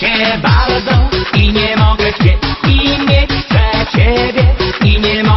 cię bardzo i nie mogę chcieć i mieć chcę ciebie i nie mogę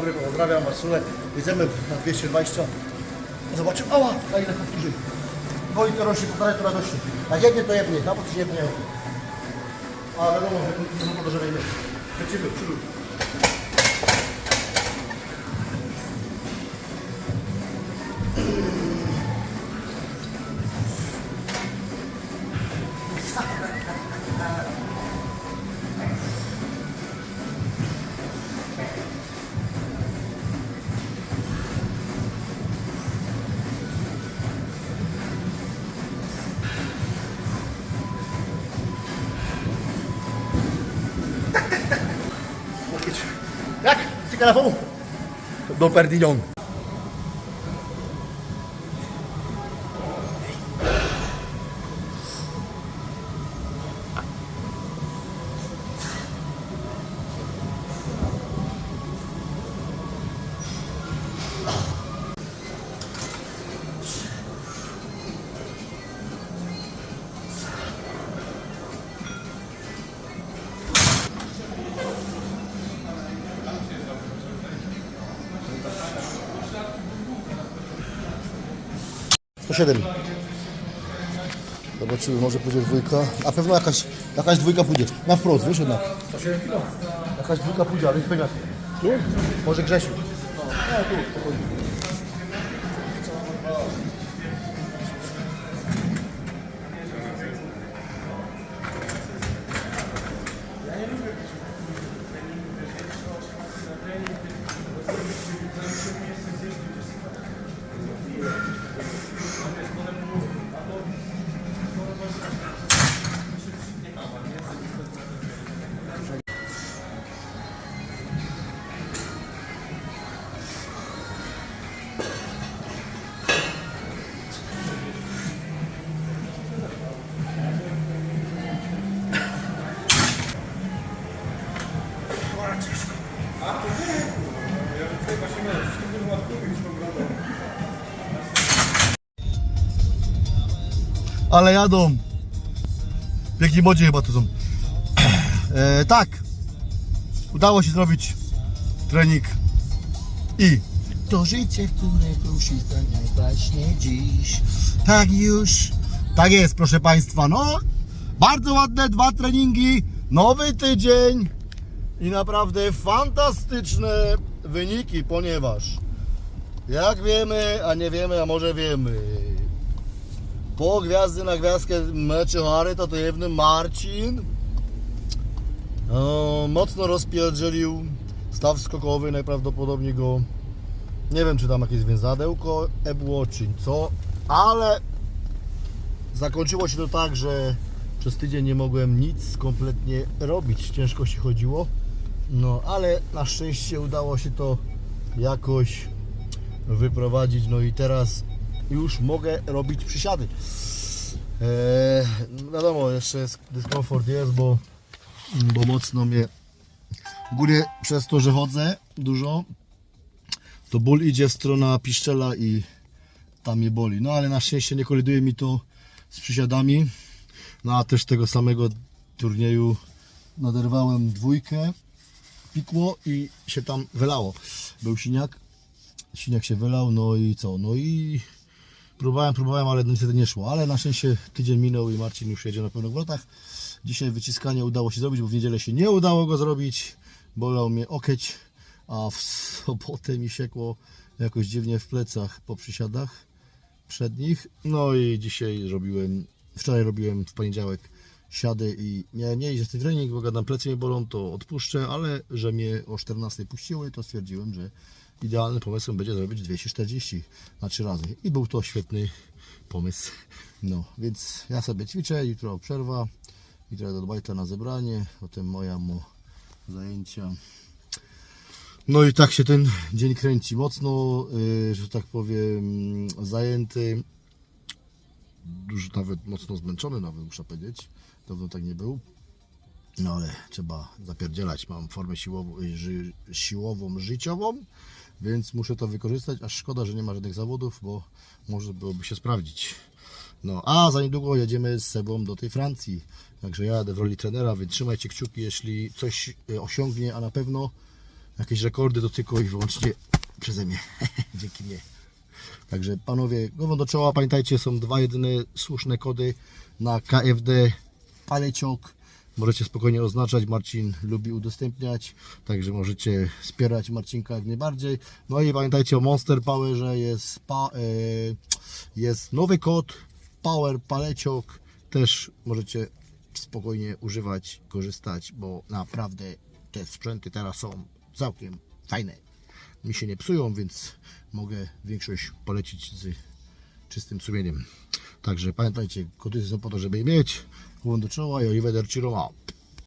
Dobry, pozdrawiam słuchaj, jedziemy na 220. Zobaczymy, ała, na ile powtórzy. Boi to rośnie, podaje to radości. Jak jednie to jednie, na coś jednie. A wiadomo, że to są po to, żeby nie. Lecimy, przyluj. Łokieć. Jak? Z telefonu? 7. Zobaczymy, może pójdzie dwójka. A pewno jakaś, jakaś dwójka pójdzie. Na wprost, wiesz jednak. 107 kilo. Jakaś dwójka pójdzie, ale pewnie. Tu? Może Grzesiu. No, tu, spokojnie. Ale jadą. W jakiej modzie chyba to są. E, tak. Udało się zrobić trening i to życie, które tak właśnie dziś. Tak już. Tak jest, proszę Państwa. No, bardzo ładne dwa treningi, nowy tydzień i naprawdę fantastyczne wyniki, ponieważ jak wiemy, a nie wiemy, a może wiemy, po gwiazdy na gwiazdkę mecze Hary to to jedny Marcin no, mocno rozpierdzielił Staw skokowy najprawdopodobniej go nie wiem czy tam jakieś więzadełko ebło czy co, ale zakończyło się to tak, że przez tydzień nie mogłem nic kompletnie robić, ciężko się chodziło. No ale na szczęście udało się to jakoś wyprowadzić. No i teraz już mogę robić przysiady. Eee, wiadomo, jeszcze jest dyskomfort jest, bo, bo mocno mnie ogólnie przez to, że chodzę dużo, to ból idzie w stronę piszczela i tam mnie boli. No ale na szczęście nie koliduje mi to z przysiadami. No a też tego samego turnieju naderwałem dwójkę, pikło i się tam wylało. Był siniak, siniak się wylał, no i co? No i próbowałem, próbowałem, ale niestety nie szło. Ale na szczęście tydzień minął i Marcin już jedzie na pełnych wrotach. Dzisiaj wyciskanie udało się zrobić, bo w niedzielę się nie udało go zrobić. Bolał mnie okeć, a w sobotę mi siekło jakoś dziwnie w plecach po przysiadach przednich. No i dzisiaj robiłem, wczoraj robiłem w poniedziałek siady i nie, nie idzie ten trening, bo gadam, plecy mnie bolą, to odpuszczę, ale że mnie o 14 puściły, to stwierdziłem, że idealnym pomysłem będzie zrobić 240 na 3 razy. I był to świetny pomysł. No, więc ja sobie ćwiczę, jutro przerwa, jutro do Dbajtla na zebranie, potem moja mu zajęcia. No i tak się ten dzień kręci mocno, yy, że tak powiem, zajęty. Już nawet mocno zmęczony, nawet muszę powiedzieć. Dawno tak nie był. No ale trzeba zapierdzielać. Mam formę siłową, ży, siłową, życiową, więc muszę to wykorzystać. Aż szkoda, że nie ma żadnych zawodów, bo może byłoby się sprawdzić. No, a za niedługo jedziemy z Sebą do tej Francji. Także ja jadę w roli trenera, więc trzymajcie kciuki, jeśli coś y, osiągnie, a na pewno jakieś rekordy to tylko i wyłącznie przeze mnie. Dzięki mnie. Także panowie, głową do czoła, pamiętajcie, są dwa jedyne słuszne kody na KFD Paleciok. Możecie spokojnie oznaczać, Marcin lubi udostępniać, także możecie wspierać Marcinka jak najbardziej. No i pamiętajcie o Monster Powerze, jest, pa, e, jest nowy kod Power Paleciok. Też możecie spokojnie używać, korzystać, bo naprawdę te sprzęty teraz są całkiem fajne. Mi się nie psują, więc mogę większość polecić z czystym sumieniem. Także pamiętajcie, kody są po to, żeby je mieć. Do czoła i Oliver Ci Roma.